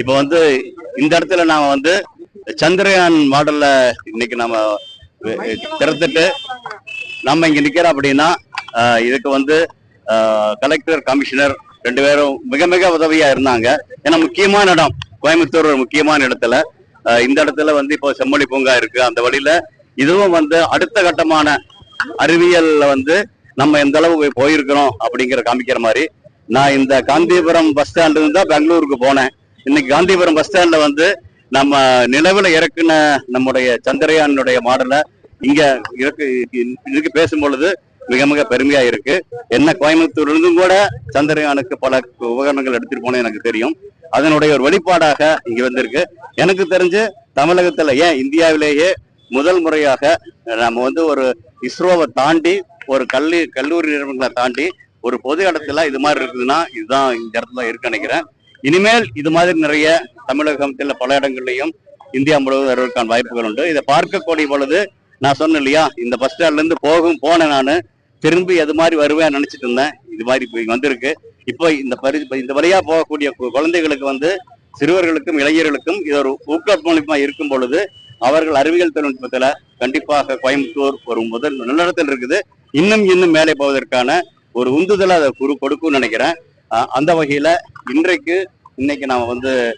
இப்போ வந்து இந்த இடத்துல நாம வந்து சந்திரயான் மாடல்ல இன்னைக்கு நம்ம திறந்துட்டு நம்ம இங்க நிக்கிறோம் அப்படின்னா இதுக்கு வந்து கலெக்டர் கமிஷனர் ரெண்டு பேரும் மிக மிக உதவியா இருந்தாங்க. ஏன்னா முக்கியமான இடம் கோயம்புத்தூர் ஒரு முக்கியமான இடத்துல. இந்த இடத்துல வந்து இப்போ செம்மொழி பூங்கா இருக்கு. அந்த வழியில இதுவும் வந்து அடுத்த கட்டமான அறிவியல்ல வந்து நம்ம எந்த அளவு போயிருக்கிறோம் அப்படிங்கிற காமிக்கிற மாதிரி நான் இந்த காந்திபுரம் பஸ் ஸ்டாண்ட்ல இருந்து தான் பெங்களூருக்கு போனேன். இன்னைக்கு காந்திபுரம் பஸ் ஸ்டாண்ட்ல வந்து நம்ம நிலவில் இறக்குன நம்முடைய சந்திரயானுடைய மாடலை இங்க இருக்கு இதுக்கு பேசும் பொழுது மிக மிக பெருமையா இருக்கு. என்ன கோயம்புத்தூர்ல இருந்தும் கூட சந்திரயானுக்கு பல உபகரணங்கள் எடுத்துட்டு போனது எனக்கு தெரியும். அதனுடைய ஒரு வெளிப்பாடாக இங்க வந்திருக்கு. எனக்கு தெரிஞ்சு தமிழகத்துல ஏன் இந்தியாவிலேயே முதல் முறையாக நம்ம வந்து ஒரு இஸ்ரோவை தாண்டி ஒரு கல்வி கல்லூரி நிறுவனங்களை தாண்டி ஒரு பொது இடத்துல இது மாதிரி இருக்குதுன்னா இதுதான் இந்த இடத்துல இருக்கு நினைக்கிறேன். இனிமேல் இது மாதிரி நிறைய தமிழகத்தில் பல இடங்கள்லையும் இந்தியா முழுவதும் வருவதற்கான வாய்ப்புகள் உண்டு. இதை பார்க்கக்கூடிய பொழுது நான் சொன்னேன் இல்லையா இந்த பஸ் ஸ்டாண்ட்ல இருந்து போகும் போனேன் நான் திரும்பி அது மாதிரி வருவேன் நினைச்சிட்டு இருந்தேன். இது மாதிரி இப்போ வந்திருக்கு. இப்போ இந்த பரி இந்த வழியா போகக்கூடிய கு- குழந்தைகளுக்கு வந்து சிறுவர்களுக்கும் இளைஞர்களுக்கும் இது ஒரு ஊக்கமளிப்பா இருக்கும் பொழுது அவர்கள் அறிவியல் தொழில்நுட்பத்துல கண்டிப்பாக கோயம்புத்தூர் ஒரு முதல் நல்லிடத்தில் இருக்குது. இன்னும் இன்னும் மேலே போவதற்கான ஒரு உந்துதலை அதை குறு கொடுக்கும்னு நினைக்கிறேன். அந்த வகையில இன்றைக்கு இன்னைக்கு நாம வந்து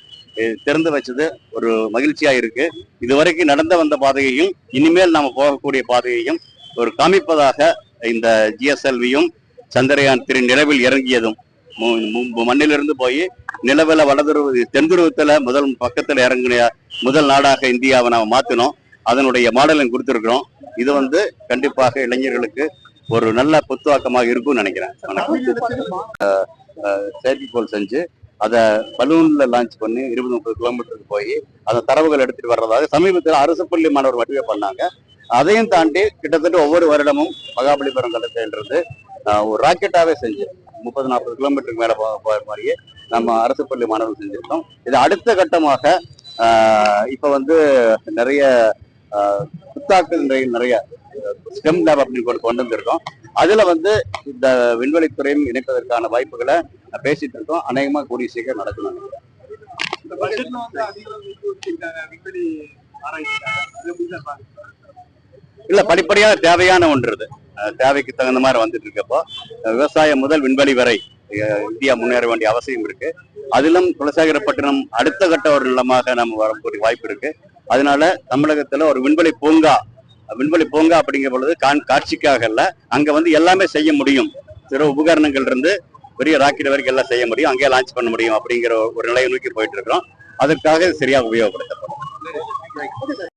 திறந்து வச்சது ஒரு மகிழ்ச்சியா இருக்கு. இதுவரைக்கும் நடந்து வந்த பாதையையும் இனிமேல் நாம போகக்கூடிய பாதையையும் ஒரு காமிப்பதாக இந்த ஜிஎஸ்எல்வியும் சந்திரயான் திரு நிலவில் இறங்கியதும் மு- மண்ணிலிருந்து போய் நிலவில வடதுருவ தென்துருவத்துல முதல் பக்கத்துல இறங்கின முதல் நாடாக இந்தியாவை நாம மாத்தினோம். அதனுடைய மாடலும் கொடுத்துருக்குறோம். இது வந்து கண்டிப்பாக இளைஞர்களுக்கு ஒரு நல்ல புத்துவாக்கமாக இருக்கும்னு நினைக்கிறேன். செயற்கைக்கோள் செஞ்சு அதை பலூன்ல லான்ச் பண்ணி இருபது முப்பது கிலோமீட்டருக்கு போய் அந்த தரவுகள் எடுத்துட்டு வர்றதாக சமீபத்தில் அரசு பள்ளி மாணவர் மட்டுமே பண்ணாங்க. அதையும் தாண்டி கிட்டத்தட்ட ஒவ்வொரு வருடமும் மகாபலிபுரம் கலத்தைன்றது ஒரு ராக்கெட்டாவே செஞ்சு முப்பது நாற்பது கிலோமீட்டருக்கு மேல போகிற மாதிரியே நம்ம அரசு பள்ளி மாணவர்கள் செஞ்சிருக்கோம். இது அடுத்த கட்டமாக இப்ப வந்து நிறைய ஆஹ் புத்தாக்கல் நிறைய ஸ்டெம் லேப் அப்படின்னு கொண்டு கொண்டு வந்திருக்கோம். அதுல வந்து இந்த விண்வெளித்துறையும் இணைப்பதற்கான வாய்ப்புகளை பேசிட்டு இருக்கோம். அநேகமா கூடிய சீக்கிரம் நடக்கணும்? இல்ல படிப்படியாக தேவையான ஒன்று இது அஹ் தேவைக்கு தகுந்த மாதிரி வந்துட்டு இருக்கப்போ விவசாயம் முதல் விண்வெளி வரை இந்தியா முன்னேற வேண்டிய அவசியம் இருக்கு. அதிலும் குலசேகரப்பட்டினம் அடுத்த கட்ட ஒரு நிலமாக நம்ம வரக்கூடிய வாய்ப்பு இருக்கு. அதனால தமிழகத்துல ஒரு விண்வெளி பூங்கா விண்வெளி பூங்கா அப்படிங்கிற பொழுது கான் காட்சிக்காக இல்லை. அங்கே வந்து எல்லாமே செய்ய முடியும். சிறு உபகரணங்கள் இருந்து பெரிய ராக்கெட் வரைக்கும் எல்லாம் செய்ய முடியும். அங்கேயே லான்ச் பண்ண முடியும் அப்படிங்கிற ஒரு நிலையை நோக்கி போயிட்டு இருக்கிறோம். அதற்காக சரியாக உபயோகப்படுத்தப்படும்.